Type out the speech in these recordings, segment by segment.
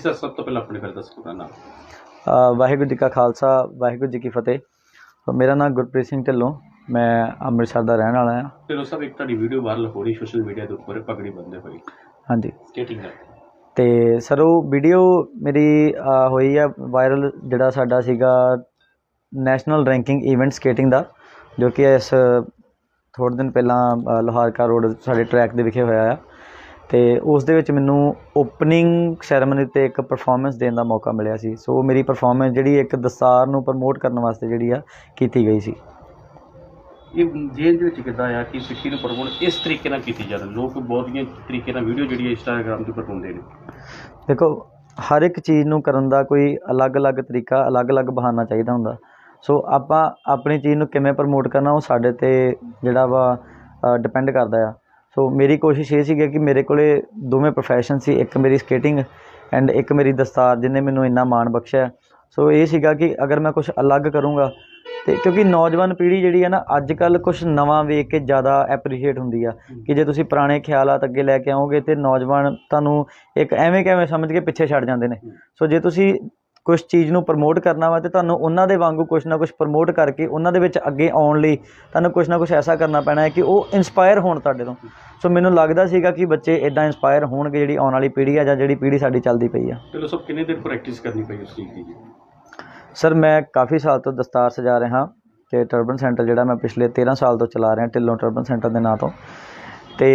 Sir ਸਭ ਤੋਂ ਪਹਿਲਾਂ ਆਪਣੇ ਦੱਸੋ ਆਪਣਾ ਨਾਮ? ਅ, ਵਾਹਿਗੁਰੂ ਜੀ ਕਾ ਖਾਲਸਾ ਵਾਹਿਗੁਰੂ ਜੀ ਕੀ ਫਤਿਹ। ਮੇਰਾ ਨਾਮ ਗੁਰਪ੍ਰੀਤ ਸਿੰਘ ਢਿੱਲੋਂ ਮੈਂ ਅੰਮ੍ਰਿਤਸਰ ਦਾ ਰਹਿਣ ਵਾਲਾ ਹਾਂ। ਫਿਰ ਸਭ ਇੱਕ ਤੁਹਾਡੀ ਵੀਡੀਓ ਵਾਇਰਲ ਹੋ ਰਹੀ ਸੋਸ਼ਲ ਮੀਡੀਆ ਦੇ ਉੱਪਰ ਪਗੜੀ ਬੰਦੇ ਹੋਈ ਹਾਂਜੀ। ਸਕੇਟਿੰਗ ਦਾ ਤੇ ਸਰ ਉਹ ਵੀਡੀਓ ਮੇਰੀ ਅ, ਹੋਈ ਆ ਵਾਇਰਲ ਜਿਹੜਾ ਸਾਡਾ ਸੀਗਾ ਨੈਸ਼ਨਲ ਰੈਂਕਿੰਗ ਇਵੈਂਟ ਸਕੇਟਿੰਗ ਦਾ ਜੋ ਕਿ ਇਸ ਥੋੜ੍ਹੇ ਦਿਨ ਪਹਿਲਾਂ ਅ, ਲੋਹਾਰਕਾ ਰੋਡ ਸਾਡੇ ਟਰੈਕ ਦੇ ਵਿਖੇ ਹੋਇਆ ਆ। ਤੇ ਉਸ ਦੇ ਵਿੱਚ ਮੈਨੂੰ ਓਪਨਿੰਗ ਸੈਰੇਮਨੀ ਤੇ ਇੱਕ ਪਰਫਾਰਮੈਂਸ ਦੇਣ ਦਾ ਮੌਕਾ ਮਿਲਿਆ ਸੀ। ਸੋ ਮੇਰੀ ਪਰਫਾਰਮੈਂਸ ਜਿਹੜੀ ਇੱਕ ਦਸਤਾਰ ਨੂੰ ਪ੍ਰਮੋਟ ਕਰਨ ਵਾਸਤੇ ਜਿਹੜੀ ਆ ਕੀਤੀ ਗਈ ਸੀ। ਇਹ ਜੇਲ੍ਹ ਦੇ ਵਿੱਚ ਕਿੱਦਾਂ ਆ ਕਿ ਸਿੱਖੀ ਨੂੰ ਪ੍ਰਮੋਟ ਇਸ ਤਰੀਕੇ ਨਾਲ ਕੀਤੀ ਜਾਂਦੀ ਲੋਕ ਬਹੁਤੀਆਂ ਤਰੀਕੇ ਨਾਲ ਵੀਡੀਓ ਜਿਹੜੀ ਇੰਸਟਾਗ੍ਰਾਮ ਤੇ ਉੱਪਰ ਪਾਉਂਦੇ ਨੇ। ਦੇਖੋ ਹਰ ਇੱਕ ਚੀਜ਼ ਨੂੰ ਕਰਨ ਦਾ ਕੋਈ ਅਲੱਗ-ਅਲੱਗ ਤਰੀਕਾ ਅਲੱਗ-ਅਲੱਗ ਬਹਾਨਾ ਚਾਹੀਦਾ ਹੁੰਦਾ। ਸੋ ਆਪਾਂ ਆਪਣੀ ਚੀਜ਼ ਨੂੰ ਕਿਵੇਂ ਪ੍ਰਮੋਟ ਕਰਨਾ ਉਹ ਸਾਡੇ ਤੇ ਜਿਹੜਾ ਵਾ ਡਿਪੈਂਡ ਕਰਦਾ ਆ। ਸੋ ਮੇਰੀ ਕੋਸ਼ਿਸ਼ ਇਹ ਸੀਗੀ ਕਿ ਮੇਰੇ ਕੋਲੇ ਦੋਵੇਂ ਪ੍ਰੋਫੈਸ਼ਨ ਸੀ, ਇੱਕ ਮੇਰੀ ਸਕੇਟਿੰਗ ਐਂਡ ਇੱਕ ਮੇਰੀ ਦਸਤਾਰ, ਜਿਹਨੇ ਮੈਨੂੰ ਇੰਨਾ ਮਾਣ ਬਖਸ਼ਿਆ। ਸੋ ਇਹ ਸੀਗਾ ਕਿ ਅਗਰ ਮੈਂ ਕੁਝ ਅਲੱਗ ਕਰੂੰਗਾ, ਤੇ ਕਿਉਂਕਿ ਨੌਜਵਾਨ ਪੀੜ੍ਹੀ ਜਿਹੜੀ ਹੈ ਨਾ ਅੱਜ ਕੱਲ ਕੁਝ ਨਵਾਂ ਵੇਖ ਕੇ ਜ਼ਿਆਦਾ ਐਪਰੀਸ਼ੀਏਟ ਹੁੰਦੀ ਆ ਕਿ ਜੇ ਤੁਸੀਂ ਪੁਰਾਣੇ ਖਿਆਲਾਤ ਅੱਗੇ ਲੈ ਕੇ ਆਓਗੇ, ਤੇ ਨੌਜਵਾਨ ਤੁਹਾਨੂੰ ਇੱਕ ਐਵੇਂ ਕਿਵੇਂ ਸਮਝ ਕੇ ਪਿੱਛੇ ਛੱਡ ਜਾਂਦੇ ਨੇ। ਸੋ ਜੇ ਤੁਸੀਂ ਕੁਝ ਚੀਜ਼ ਨੂੰ ਪ੍ਰਮੋਟ ਕਰਨਾ ਵਾ ਤੇ ਤੁਹਾਨੂੰ ਉਹਨਾਂ ਦੇ ਵਾਂਗੂ ਕੁਝ ਨਾ ਕੁਝ ਪ੍ਰਮੋਟ ਕਰਕੇ ਉਹਨਾਂ ਦੇ ਵਿੱਚ ਅੱਗੇ ਆਉਣ ਲਈ ਤੁਹਾਨੂੰ ਕੁਝ ਨਾ ਕੁਝ ਐਸਾ ਕਰਨਾ ਪੈਣਾ ਹੈ ਕਿ ਉਹ ਇਨਸਪਾਇਰ ਹੋਣ ਤੁਹਾਡੇ ਤੋਂ। ਸੋ ਮੈਨੂੰ ਲੱਗਦਾ ਸੀਗਾ ਕਿ ਬੱਚੇ ਇਦਾਂ ਇਨਸਪਾਇਰ ਹੋਣਗੇ ਜਿਹੜੀ ਆਉਣ ਵਾਲੀ ਪੀੜ੍ਹੀ ਆ ਜਾਂ ਜਿਹੜੀ ਪੀੜ੍ਹੀ ਸਾਡੀ ਚੱਲਦੀ ਪਈ ਆ। ਚਲੋ ਸਭ ਕਿੰਨੇ ਦਿਨ ਪ੍ਰੈਕਟਿਸ ਕਰਨੀ ਪਈ ਉਸ ਚੀਜ਼ ਦੀ ਸਰ ਮੈਂ ਕਾਫੀ ਸਾਲ ਤੋਂ ਦਸਤਾਰ ਸਜਾ ਰਿਹਾ ਤੇ ਟਰਬਨ ਸੈਂਟਰ ਜਿਹੜਾ ਮੈਂ ਪਿਛਲੇ 13 ਸਾਲ ਤੋਂ ਚਲਾ ਰਿਹਾ ਢਿੱਲੋਂ ਟਰਬਨ ਸੈਂਟਰ ਦੇ ਨਾਂ ਤੋਂ। ਤੇ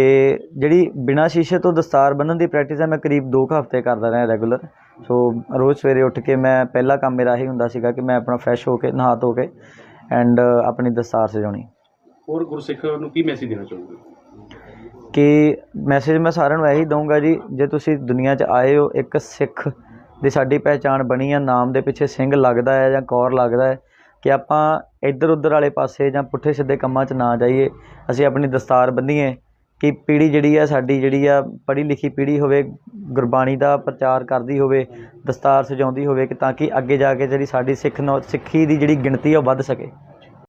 ਜਿਹੜੀ ਬਿਨਾਂ ਸ਼ੀਸ਼ੇ ਤੋਂ ਦਸਤਾਰ ਬੰਨ੍ਹਣ ਦੀ ਪ੍ਰੈਕਟਿਸ ਹੈ ਮੈਂ ਕਰੀਬ 2 ਹਫ਼ਤੇ ਕਰਦਾ ਰਿਹਾ ਰੈਗੂਲਰ ਸੋ ਰੋਜ਼ ਸਵੇਰੇ ਉੱਠ ਕੇ ਮੈਂ ਪਹਿਲਾ ਕੰਮ ਮੇਰਾ ਇਹ ਹੁੰਦਾ ਸੀਗਾ ਕਿ ਮੈਂ ਆਪਣਾ ਫਰੈਸ਼ ਹੋ ਕੇ ਨਹਾ ਧੋ ਕੇ ਐਂਡ ਆਪਣੀ ਦਸਤਾਰ ਸਜਾਉਣੀ। ਹੋਰ ਗੁਰਸਿੱਖ ਨੂੰ ਕੀ ਮੈਸੇਜ ਦੇਣਾ ਚਾਹੋਗੇ? ਕਿ ਮੈਸੇਜ ਮੈਂ ਸਾਰਿਆਂ ਨੂੰ ਇਹੀ ਦਊਂਗਾ ਜੀ ਜੇ ਤੁਸੀਂ ਦੁਨੀਆ 'ਚ ਆਏ ਹੋ ਇੱਕ ਸਿੱਖ ਦੀ ਸਾਡੀ ਪਹਿਚਾਣ ਬਣੀ ਆ ਨਾਮ ਦੇ ਪਿੱਛੇ ਸਿੰਘ ਲੱਗਦਾ ਹੈ ਜਾਂ ਕੌਰ ਲੱਗਦਾ ਹੈ ਕਿ ਆਪਾਂ ਇੱਧਰ ਉੱਧਰ ਵਾਲੇ ਪਾਸੇ ਜਾਂ ਪੁੱਠੇ ਸਿੱਧੇ ਕੰਮਾਂ 'ਚ ਨਾ ਜਾਈਏ ਅਸੀਂ ਆਪਣੀ ਦਸਤਾਰ ਬੰਨੀਏ ਕਿ ਪੀੜ੍ਹੀ ਜਿਹੜੀ ਆ, ਸਾਡੀ ਜਿਹੜੀ ਆ, ਪੜ੍ਹੀ ਲਿਖੀ ਪੀੜ੍ਹੀ ਹੋਵੇ, ਗੁਰਬਾਣੀ ਦਾ ਪ੍ਰਚਾਰ ਕਰਦੀ ਹੋਵੇ, ਦਸਤਾਰ ਸਜਾਉਂਦੀ ਹੋਵੇ, ਕਿ ਤਾਂ ਕਿ ਅੱਗੇ ਜਾ ਕੇ ਜਿਹੜੀ ਸਾਡੀ ਸਿੱਖ ਨੌ, ਸਿੱਖੀ ਦੀ ਜਿਹੜੀ ਗਿਣਤੀ ਆ, ਉਹ ਵੱਧ ਸਕੇ।